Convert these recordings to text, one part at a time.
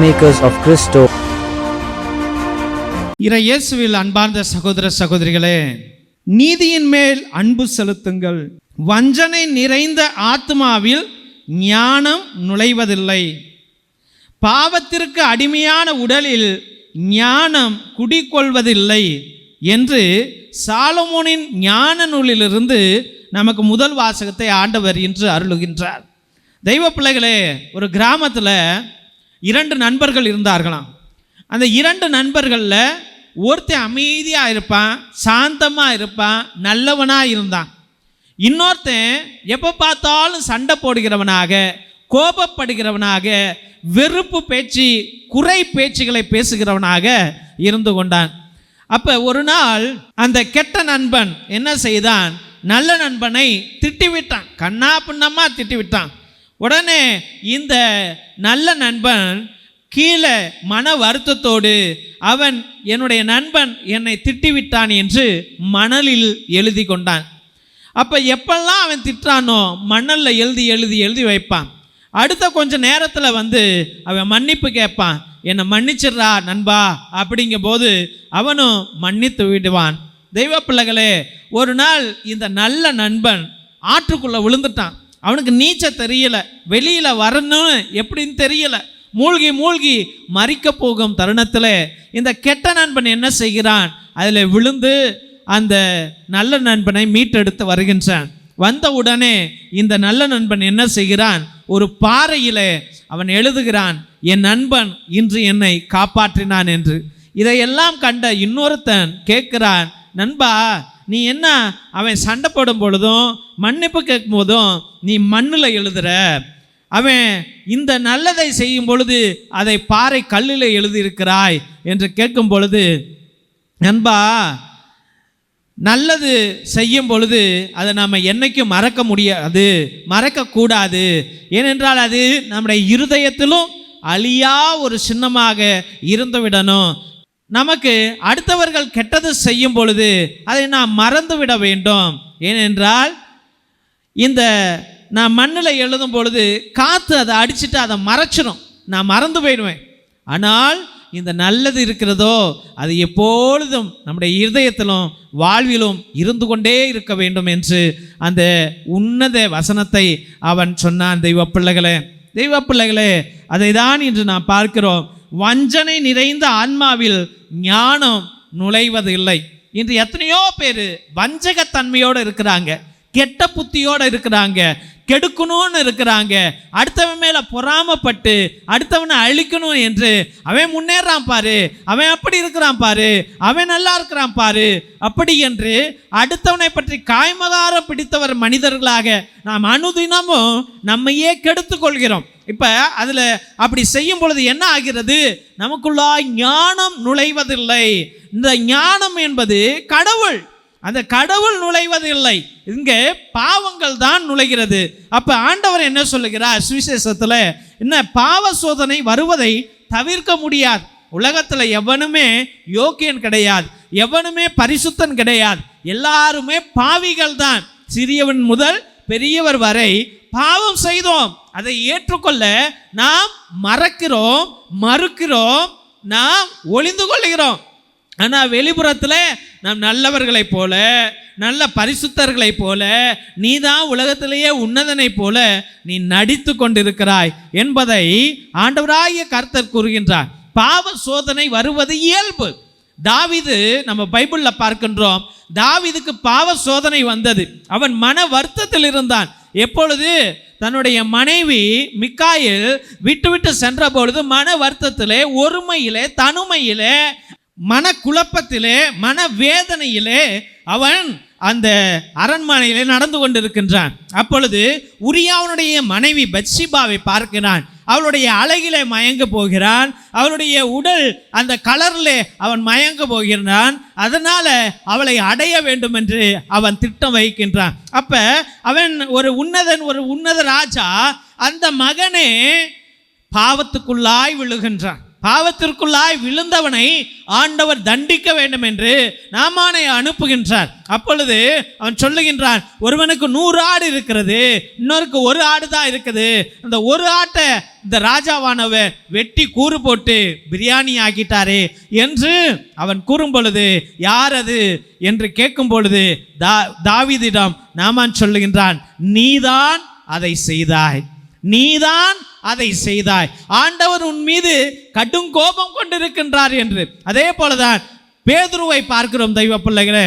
Peacemakers of Christo. இயேசுவில் அன்பார்ந்த சகோதர சகோதரிகளே நீதியின் மேல் அன்பு செலுத்துங்கள். வஞ்சனை நிறைந்த ஆத்மாவில் ஞானம் நுழைவதில்லை. பாவத்திற்கு அடிமையான உடலில் ஞானம் குடிக்கொள்வதில்லை என்று சாலமோனின் ஞான நூலிலிருந்து நமக்கு முதல் வாசகத்தை ஆண்டவர் இன்று அருளுகின்றார். தெய்வ பிள்ளைகளே ஒரு கிராமத்தில் இரண்டு நண்பர்கள் இருந்தார்களாம். அந்த இரண்டு நண்பர்களில் ஒருத்தன் அமைதியாக இருப்பான் சாந்தமாக இருப்பான் நல்லவனாக இருந்தான். இன்னொருத்தன் எப்போ பார்த்தாலும் சண்டை போடுகிறவனாக கோபப்படுகிறவனாக வெறுப்பு பேச்சு குறை பேச்சுகளை பேசுகிறவனாக இருந்து கொண்டான். அப்போ ஒரு நாள் அந்த கெட்ட நண்பன் என்ன செய்தான்? நல்ல நண்பனை திட்டிவிட்டான். கண்ணா பின்னமா திட்டிவிட்டான். உடனே இந்த நல்ல நண்பன் கீழே மன வருத்தத்தோடு அவன் என்னுடைய நண்பன் என்னை திட்டிவிட்டான் என்று மணலில் எழுதி கொண்டான். அப்போ எப்பெல்லாம் அவன் திட்டுறானோ மணலில் எழுதி எழுதி எழுதி வைப்பான். அடுத்த கொஞ்ச நேரத்தில் வந்து அவன் மன்னிப்பு கேட்பான். என்னை மன்னிச்சிடுறா நண்பா அப்படிங்கும் போது அவனும் மன்னித்து விடுவான். தெய்வ பிள்ளைகளே ஒரு நாள் இந்த நல்ல நண்பன் ஆற்றுக்குள்ளே விழுந்துட்டான். அவனுக்கு நீச்சல் தெரியல. வெளியில் வரணும்னு எப்படின்னு தெரியல. மூழ்கி மூழ்கி மறிக்க போகும் தருணத்தில் இந்த கெட்ட நண்பன் என்ன செய்கிறான்? அதில் விழுந்து அந்த நல்ல நண்பனை மீட்டெடுத்து வருகின்றான். வந்த உடனே இந்த நல்ல நண்பன் என்ன செய்கிறான்? ஒரு பாறையில் அவன் எழுதுகிறான் என் நண்பன் இன்று என்னை காப்பாற்றினான் என்று. இதையெல்லாம் கண்ட இன்னொருத்தன் கேட்கிறான் நண்பா நீ என்ன அவன் சண்டை போடும் பொழுதும் மன்னிப்பு கேட்கும் போதும் நீ மண்ணில் எழுதுற. அவன் இந்த நல்லதை செய்யும் பொழுது அதை பாறை கல்லில் எழுதியிருக்கிறாய் என்று கேட்கும் பொழுது நண்பா நல்லது செய்யும் பொழுது அதை நாம் என்னைக்கும் மறக்க முடியாது மறக்கக்கூடாது. ஏனென்றால் அது நம்முடைய இருதயத்திலும் அழியா ஒரு சின்னமாக இருந்துவிடணும். நமக்கு அடுத்தவர்கள் கெட்டது செய்யும் பொழுது அதை நாம் மறந்து விட வேண்டும். ஏனென்றால் இந்த நான் மண்ணில் எழுதும் பொழுது காற்று அதை அடிச்சுட்டு அதை மறைச்சிடும் நான் மறந்து போயிடுவேன். ஆனால் இந்த நல்லது இருக்கிறதோ அது எப்பொழுதும் நம்முடைய இருதயத்திலும் வாழ்விலும் இருந்து கொண்டே இருக்க வேண்டும் என்று அந்த உன்னத வசனத்தை அவன் சொன்னான். தெய்வ பிள்ளைகளே தெய்வ பிள்ளைகளே அதை தான் இன்று நாம் பார்க்கிறோம். வஞ்சனை நிறைந்த ஆன்மாவில் ஞானம் நுழைவதில்லை. இன்று எத்தனையோ பேர் வஞ்சகத்தன்மையோடு இருக்கிறாங்க கெட்ட புத்தியோடு இருக்கிறாங்க கெடுக்கணும்னு இருக்கிறாங்க. அடுத்தவன் மேலே பொறாமப்பட்டு அடுத்தவனை அழிக்கணும் என்று அவன் முன்னேறான் பாரு அவன் அப்படி இருக்கிறான் பாரு அவன் நல்லா இருக்கிறான் பாரு அப்படி என்று அடுத்தவனை பற்றி காய்மகாரம் பிடித்தவர் மனிதர்களாக நாம் அனுதினமும் நம்மையே கெடுத்து கொள்கிறோம். இப்போ அதில் அப்படி செய்யும் பொழுது என்ன ஆகிறது? நமக்குள்ளாய் ஞானம் நுழைவதில்லை. இந்த ஞானம் என்பது கடவுள் அந்த கடவுள் நுழைவதில்லை இங்கே பாவங்கள் தான் நுழைகிறது. அப்போ ஆண்டவர் என்ன சொல்லுகிறார்? சுவிசேஷத்தில் என்ன பாவ சோதனை வருவதை தவிர்க்க முடியாது. உலகத்தில் எவனுமே யோக்கியன் கிடையாது. எவனுமே பரிசுத்தன் கிடையாது. எல்லாருமே பாவிகள் தான். சிறியவன் முதல் பெரியவர் வரை பாவம் செய்தோம். அதை ஏற்றுக்கொள்ள நாம் மறக்கிறோம் மறுக்கிறோம் நாம் ஒளிந்து கொள்கிறோம். ஆனால் வெளிப்புறத்தில் நாம் நல்லவர்களைப் போல நல்ல பரிசுத்தர்களைப் போல நீ தான் உலகத்திலேயே உன்னதனைப் போல நீ நடித்து கொண்டிருக்கிறாய் என்பதை ஆண்டவராகிய கர்த்தர் கூறுகின்றார். பாவ சோதனை வருவது இயல்பு. தாவிது நம்ம பைபிளில் பார்க்கின்றோம். தாவிதுக்கு பாவ சோதனை வந்தது. அவன் மன வருத்தத்தில் இருந்தான். எப்பொழுது தன்னுடைய மனைவி மிக்காயில் விட்டுவிட்டு சென்ற பொழுது மன வருத்தத்திலே ஒருமையிலே தனுமையிலே மனக்குழப்பத்திலே மனவேதனையிலே மன வேதனையிலே அவன் அந்த அரண்மனையிலே நடந்து கொண்டிருக்கின்றான். அப்பொழுது உரியாவனுடைய மனைவி பத்ஷிபாவை பார்க்கிறான். அவளுடைய அழகிலே மயங்க போகிறான். அவளுடைய உடல் அந்த கலரில் அவன் மயங்க போகிறான். அதனால் அவளை அடைய வேண்டும் என்று அவன் திட்டம் வைக்கின்றான் அப்போ அவன் ஒரு உன்னதன் ஒரு உன்னத ராஜா அந்த மகனே பாவத்துக்குள்ளாய் விழுகின்றான். பாவத்திற்குள்ளாய் விழுந்தவனை ஆண்டவர் தண்டிக்க வேண்டும் என்று நாமானை அனுப்புகின்றார். அப்பொழுது அவன் சொல்லுகின்றான் ஒருவனுக்கு நூறு ஆடு இருக்கிறது இன்னொருக்கு ஒரு ஆடு தான் இருக்குது. அந்த ஒரு ஆட்டை இந்த ராஜாவானவர் வெட்டி கூறு போட்டு பிரியாணி ஆக்கிட்டாரே என்று அவன் கூறும் பொழுது யார் அது? என்று கேட்கும் பொழுது தா தாவிதிடம் நாமான் சொல்லுகின்றான் நீதான் அதை செய்தாய். நீதான் அதை செய்தாய். ஆண்டவர் உன் மீது கடும் கோபம் கொண்டிருக்கின்றார் என்று. அதே போலதான் பேதுருவை பார்க்கிறோம் தெய்வ பிள்ளைகளே.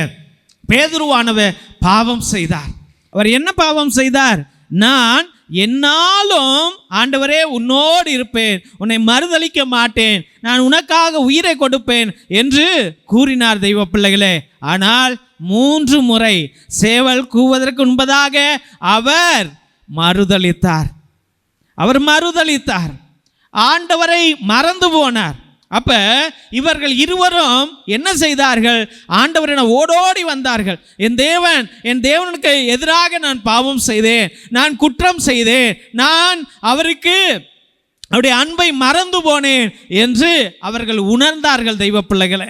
பேதுருவானவர் பாவம் செய்தார். அவர் என்ன பாவம் செய்தார்? நான் என்னாலும் ஆண்டவரே உன்னோடு இருப்பேன் உன்னை மறுதளிக்க மாட்டேன் நான் உனக்காக உயிரை கொடுப்பேன் என்று கூறினார் தெய்வ பிள்ளைகளே. ஆனால் மூன்று முறை சேவல் கூவதற்கு முன்பதாக அவர் மறுதளித்தார். அவர் மறுதளித்தார் ஆண்டவரை மறந்து போனார். அப்ப இவர்கள் இருவரும் என்ன செய்தார்கள்? ஆண்டவரிடம் ஓடோடி வந்தார்கள். என் தேவன் என் தேவனுக்கு எதிராக நான் பாவம் செய்தேன். நான் குற்றம் செய்தேன். நான் அவருக்கு அவருடைய அன்பை மறந்து போனேன் என்று அவர்கள் உணர்ந்தார்கள் தெய்வ பிள்ளைகளை.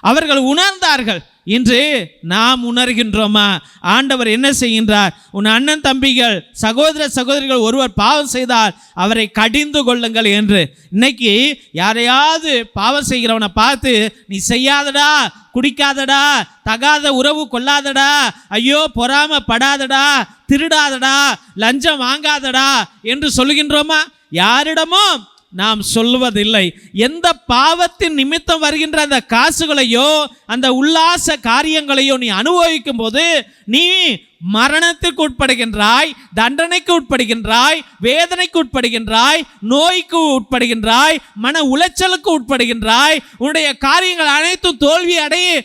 அவர்கள் உணர்ந்தார்கள். இன்று நாம் உணர்கின்றோமா? ஆண்டவர் என்ன செய்கின்றார்? உன் அண்ணன் தம்பிகள் சகோதர சகோதரிகள் ஒருவர் பாவம் செய்தால் அவரை கடிந்து கொள்ளுங்கள் என்று. இன்னைக்கு யாரையாவது பாவம் செய்கிறவனை பார்த்து நீ செய்யாதடா குடிக்காதடா தகாத உறவு கொள்ளாதடா ஐயோ பொறாமப்படாதடா திருடாதடா லஞ்சம் வாங்காதடா என்று சொல்லுகின்றோமா? யாரிடமும் நாம் சொல்லுவதில்லை. எந்த பாவத்தின் நிமித்தம் வருகின்ற அந்த காசுகளையோ அந்த உல்லாச காரியங்களையோ நீ அனுபவிக்கும் போது நீ மரணத்திற்கு உட்படுகின்றாய் தண்டனைக்கு உட்படுகின்றாய் வேதனைக்கு உட்படுகின்றாய் நோய்க்கு உட்படுகின்றாய் மன உளைச்சலுக்கு உட்படுகின்றாய் உன்னுடைய காரியங்கள் அனைத்தும் தோல்வி அடைய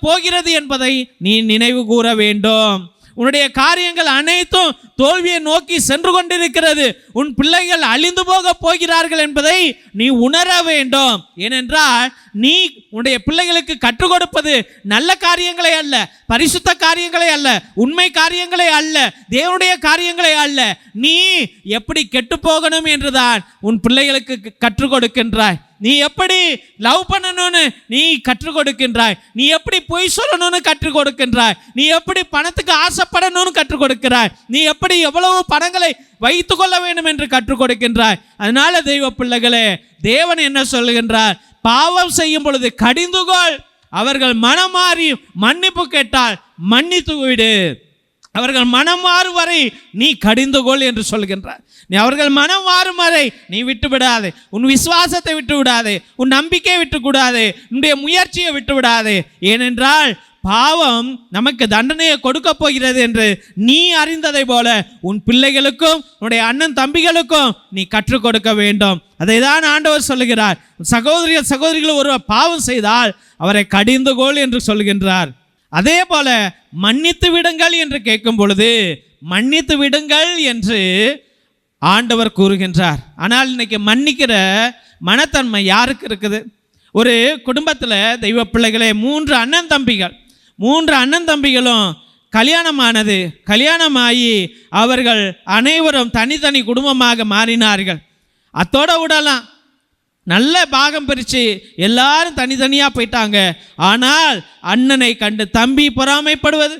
போகிறது என்பதை நீ நினைவு கூற வேண்டும். உன்னுடைய காரியங்கள் அனைத்தும் தோல்வியை நோக்கி சென்று கொண்டிருக்கிறது. உன் பிள்ளைகள் அழிந்து போக போகிறார்கள் என்பதை நீ உணர வேண்டும். ஏனென்றால் நீ உன்னுடைய பிள்ளைகளுக்கு கற்றுக் கொடுப்பது நல்ல காரியங்களை அல்ல பரிசுத்த காரியங்களை அல்ல உண்மை காரியங்களை அல்ல தேவனுடைய காரியங்களை அல்ல. நீ எப்படி கெட்டு போகணும் என்றுதான் உன் பிள்ளைகளுக்கு கற்றுக் கொடுக்கின்றாய். நீ எப்படி லவ் பண்ணணும்னு நீ கற்றுக் கொடுக்கின்றாய்? நீ எப்படி பொய் சொல்லணும்னு கற்றுக் கொடுக்கின்றாய்? நீ எப்படி பணத்துக்கு ஆசைப்படணும்னு கற்றுக் கொடுக்கிறாய்? நீ எப்படி எவ்வளவு பணங்களை வைத்து கொள்ள வேண்டும் என்று கற்றுக் கொடுக்கின்றாய்? அதனால தெய்வ பிள்ளைகளே தேவன் என்ன சொல்லுகின்றார்? பாவம் செய்யும் பொழுது கடிந்துகொள். அவர்கள் மனம் மாறி மன்னிப்பு கேட்டால் மன்னித்து விடு அவர்கள் மனம் மாறும் வரை நீ கடிந்து கொள் என்று சொல்கின்றார். நீ அவர்கள் மனம் மாறும் வரை நீ விட்டு விடாதே உன் விசுவாசத்தை விட்டு விடாதே உன் நம்பிக்கையை விட்டு உன்னுடைய முயற்சியை விட்டு விடாதே ஏனென்றால் பாவம் நமக்கு தண்டனையை கொடுக்க போகிறது என்று நீ அறிந்ததை போல உன் பிள்ளைகளுக்கும் உன்னுடைய அண்ணன் தம்பிகளுக்கும் நீ கற்றுக் கொடுக்க வேண்டும். அதை தான் ஆண்டவர் சொல்லுகிறார். சகோதரிகள் சகோதரிகள் ஒருவர் பாவம் செய்தால் அவரை கடிந்துகோள் என்று சொல்கின்றார். அதே போல மன்னித்து விடுங்கள் என்று கேட்கும் பொழுது மன்னித்து விடுங்கள் என்று ஆண்டவர் கூறுகின்றார். ஆனால் இன்னைக்கு மன்னிக்கிற மனத்தன்மை யாருக்கு இருக்குது? ஒரு குடும்பத்தில் தெய்வ பிள்ளைகளே மூன்று அண்ணன் தம்பிகள். மூன்று அண்ணன் தம்பிகளும் கல்யாணமானது கல்யாணமாகி அவர்கள் அனைவரும் தனித்தனி குடும்பமாக மாறினார்கள். அத்தோட விடலாம். நல்ல பாகம் பிரித்து எல்லாரும் தனித்தனியாக போயிட்டாங்க. ஆனால் அண்ணனை கண்டு தம்பி பொறாமைப்படுவது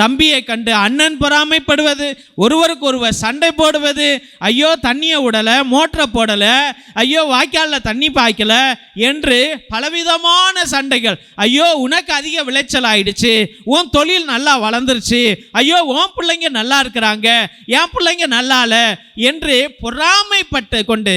தம்பியை கண்டு அண்ணன் பொறாமைப்படுவது ஒருவருக்கு ஒருவர் சண்டை போடுவது ஐயோ தண்ணியை விடலை மோட்டரை போடலை ஐயோ வாய்க்காலில் தண்ணி பாய்க்கல என்று பலவிதமான சண்டைகள். ஐயோ உனக்கு அதிக விளைச்சல் ஆயிடுச்சு உன் தொழில் நல்லா வளர்ந்துருச்சு ஐயோ உன் பிள்ளைங்க நல்லா இருக்கிறாங்க என் பிள்ளைங்க நல்லா இல்லை என்று பொறாமைப்பட்டு கொண்டு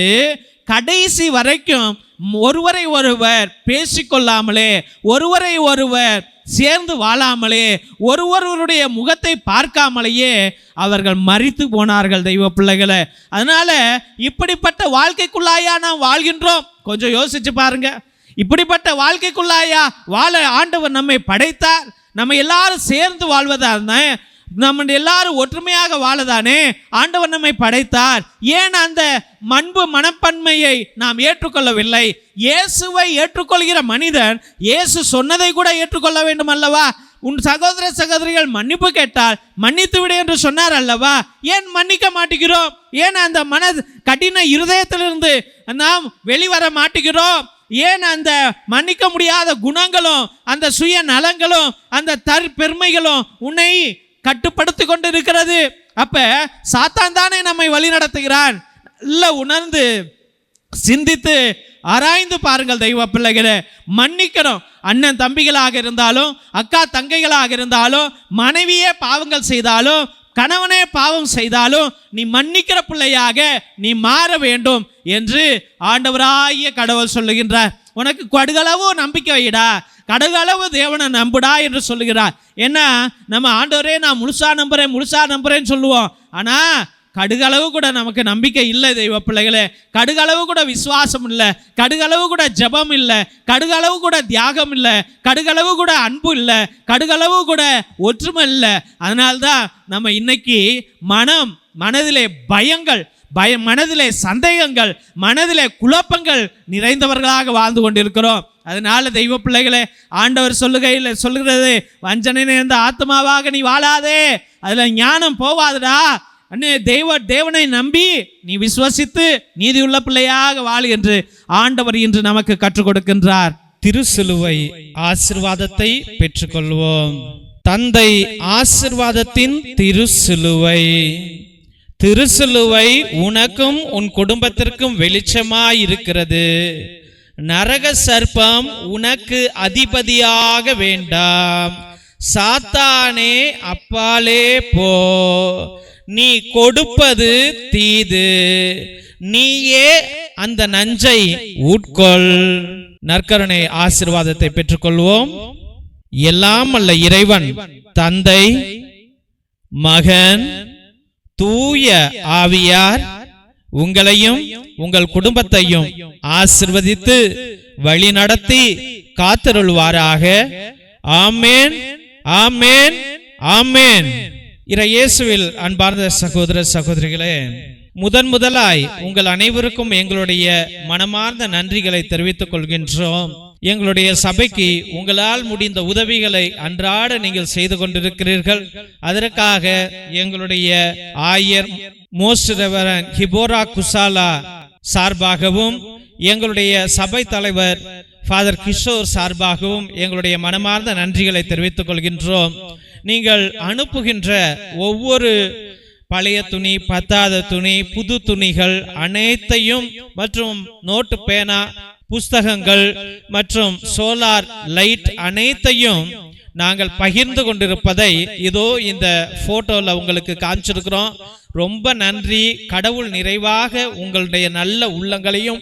கடைசி வரைக்கும் ஒருவரை ஒருவர் பேசிக்கொள்ளாமலே ஒருவரை ஒருவர் சேர்ந்து வாழாமலே ஒருவருடைய முகத்தை பார்க்காமலேயே அவர்கள் மறித்து போனார்கள் தெய்வ பிள்ளைகளை. அதனால இப்படிப்பட்ட வாழ்க்கைக்குள்ளாயா நாம் வாழ்கின்றோம்? கொஞ்சம் யோசிச்சு பாருங்க. இப்படிப்பட்ட வாழ்க்கைக்குள்ளாயா வாழ ஆண்டவர் நம்மை படைத்தார். நம்ம எல்லாரும் சேர்ந்து வாழ்வதா இருந்தேன் நம்ம எல்லாரும் ஒற்றுமையாக வாழதானே? ஆண்டவர் நம்மை படைத்தார். ஏன் அந்த மண்பு மனப்பன்மையை நாம் ஏற்றுக்கொள்ளவில்லை? இயேசுவை ஏற்றுக்கொள்கிற மனிதன் இயேசு சொன்னதை கூட ஏற்றுக்கொள்ள வேண்டும் அல்லவா? உன் சகோதர சகோதரிகள் மன்னிப்பு கேட்டால் மன்னித்து விடு என்று சொன்னார் அல்லவா? ஏன் மன்னிக்க மாட்டேங்கிறோம்? ஏன் அந்த மன கடின இருதயத்திலிருந்து நாம் வெளிவர மாட்டேங்கிறோம்? ஏன் அந்த மன்னிக்க முடியாத குணங்களும் அந்த சுய நலங்களும் அந்த தற்பெருமைகளும் உன்னை கட்டுப்படுத்தி கொண்டு இருக்கிறது அப்ப சாத்தான் தானே நம்மை வழி நடத்துகிறான். நல்ல உணர்ந்து சிந்தித்து ஆராய்ந்து பாருங்கள் தெய்வ பிள்ளைகளை. மன்னிக்கணும். அண்ணன் தம்பிகளாக இருந்தாலும் அக்கா தங்கைகளாக இருந்தாலும் மனைவியே பாவங்கள் செய்தாலும் கணவனே பாவம் செய்தாலும் நீ மன்னிக்கிற பிள்ளையாக நீ மாற வேண்டும் என்று ஆண்டவராகிய கடவுள் சொல்லுகின்றார். உனக்கு கடுகளவோ நம்பிக்கை வைடா. கடுகளவு தேவனை நம்புடா என்று சொல்லுகிறார். ஏன்னா நம்ம ஆண்டவரே நான் முழுசா நம்புறேன் முழுசா நம்புறேன்னு சொல்லுவோம். ஆனா கடுகளவு கூட நமக்கு நம்பிக்கை இல்லை தெய்வ பிள்ளைகளே. கடுகளவு கூட விசுவாசம் இல்லை கடுகளவு கூட ஜெபம் இல்லை கடுகளவு கூட தியாகம் இல்லை கடுகளவு கூட அன்பு இல்லை கடுகளவு கூட ஒற்றுமை இல்லை. அதனால்தான் நம்ம இன்னைக்கு மனம் மனதிலே பயங்கள் பய மனதிலே சந்தேகங்கள் மனதிலே குழப்பங்கள் நிறைந்தவர்களாக வாழ்ந்து கொண்டிருக்கிறோம். அதனால தெய்வ பிள்ளைகளே ஆண்டவர் சொல்லுகையில் சொல்லுகிறது வஞ்சனை நிறைந்த ஆத்மாவாக நீ வாழாதே. அதுல ஞானம் போவாதுடா. அண்ணே தெய்வ தேவனை நம்பி நீ விசுவசித்து நீதியுள்ள பிள்ளையாக வாழ் என்று ஆண்டவர் இன்று நமக்கு கற்றுக் கொடுக்கின்றார். திருசிலுவை ஆசிர்வாதத்தை பெற்றுக்கொள்வோம். தந்தை ஆசிர்வாதத்தின் திருசிலுவை. திருசிலுவை உனக்கும் உன் குடும்பத்திற்கும் வெளிச்சமாயிருக்கிறது. நரக சர்ப்பம் உனக்கு அதிபதியாக வேண்டாம். சாத்தானே அப்பாலே போ. நீ கொடுப்பது தீது. நீயே அந்த நஞ்சை உட்கொள். நற்கருணை ஆசிர்வாதத்தை பெற்றுக்கொள்வோம். எல்லாம் அல்ல இறைவன் தந்தை மகன் தூய ஆவியார் உங்களையும் உங்கள் குடும்பத்தையும் ஆசிர்வதித்து வழி நடத்தி காத்தருள்வாராக. ஆமேன். ஆமேன். ஆமேன். இற இயேசுவில் அன்பார்ந்த சகோதர சகோதரிகளே முதன் முதலாய் உங்கள் அனைவருக்கும் எங்களுடைய மனமார்ந்த நன்றிகளை தெரிவித்துக் கொள்கின்றோம். எங்களுடைய சபைக்கு உங்களால் முடிந்த உதவிகளை அன்றாட நீங்கள் செய்து கொண்டிருக்கிறீர்கள். அதற்காக எங்களுடைய ஆயர் மோஸ்டரவரன் ஹிபோரா குசாலா சார்பாகவும் எங்களுடைய சபை தலைவர் ஃபாதர் கிஷோர் சார்பாகவும் எங்களுடைய மனமார்ந்த நன்றிகளை தெரிவித்துக் கொள்கின்றோம். நீங்கள் அனுப்புகின்ற ஒவ்வொரு பழைய துணி பத்தாத துணி புது துணிகள் அனைத்தையும் மற்றும் நோட்டு பேனா புஸ்தகங்கள் மற்றும் சோலார் லைட் அனைத்தையும் நாங்கள் பகிர்ந்து கொண்டிருப்பதை இதோ இந்த போட்டோல உங்களுக்கு காமிச்சிருக்கிறோம். ரொம்ப நன்றி. கடவுள் நிறைவாக உங்களுடைய நல்ல உள்ளங்களையும்